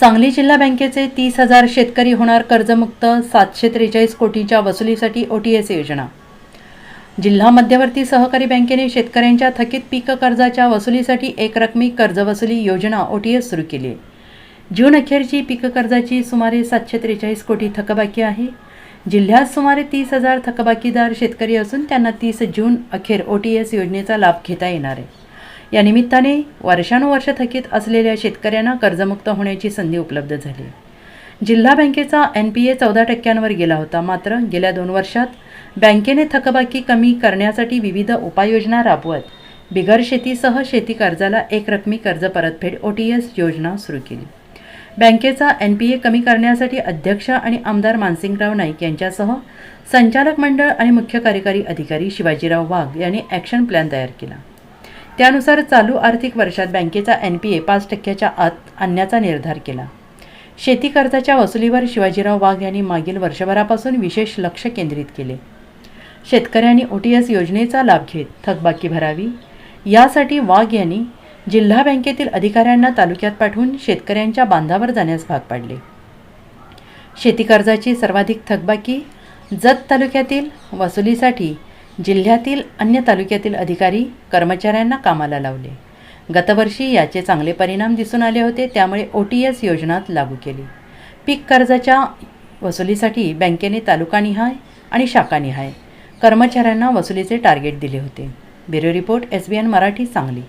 सांगली जिल्हा बँकेचे तीस हजार शेतकरी होणार कर्जमुक्त सातशे त्रेचाळीस कोटीच्या वसुलीसाठी ओ टी एस योजना. जिल्हा मध्यवर्ती सहकारी बँकेने शेतकऱ्यांच्या थकीत पीक कर्जाच्या वसुलीसाठी एकरकमी कर्जवसुली योजना ओ टी एस सुरू केली. आहे जून अखेरची पीक कर्जाची सुमारे सातशे त्रेचाळीस कोटी थकबाकी आहे. जिल्ह्यात सुमारे तीस हजार थकबाकीदार शेतकरी असून त्यांना तीस जून अखेर ओ टी एस योजनेचा लाभ घेता येणार आहे. या निमित्ताने वर्षानुवर्ष थकीत असलेल्या शेतकऱ्यांना कर्जमुक्त होण्याची संधी उपलब्ध झाली. जिल्हा बँकेचा एन पी ए चौदा टक्क्यांवर गेला होता. मात्र गेल्या दोन वर्षात बँकेने थकबाकी कमी करण्यासाठी विविध उपाययोजना राबवत बिगर शेतीसह शेती कर्जाला एकरकमी कर्ज परतफेड ओ टी एस योजना सुरू केली. बँकेचा एन पी ए कमी करण्यासाठी अध्यक्ष आणि आमदार मानसिंगराव नाईक यांच्यासह संचालक मंडळ आणि मुख्य कार्यकारी अधिकारी शिवाजीराव वाघ यांनी ॲक्शन प्लॅन तयार केला. त्यानुसार चालू आर्थिक वर्षात बँकेचा एन पी ए पाच टक्क्याच्या आत आणण्याचा निर्धार केला. शेती कर्जाच्या वसुलीवर शिवाजीराव वाघ यांनी मागील वर्षभरापासून विशेष लक्ष केंद्रित केले. शेतकऱ्यांनी ओ टी एस योजनेचा लाभ घेत थकबाकी भरावी. यासाठी वाघ यांनी जिल्हा बँकेतील अधिकाऱ्यांना तालुक्यात पाठवून शेतकऱ्यांच्या बांधावर जाण्यास भाग पाडले. शेती कर्जाची सर्वाधिक थकबाकी जत तालुक्यातील वसुलीसाठी जिल्ह्यातील अन्य तालुक्यातील अधिकारी कर्मचाऱ्यांना कामाला लावले. गतवर्षी याचे चांगले परिणाम दिसून आले होते त्यामुळे ओ टी एस योजनात लागू केली. पीक कर्जाच्या वसुलीसाठी बँकेने तालुकानिहाय आणि शाखानिहाय कर्मचाऱ्यांना वसुलीचे टार्गेट दिले होते. Bureau report S B N Marathi Sangli.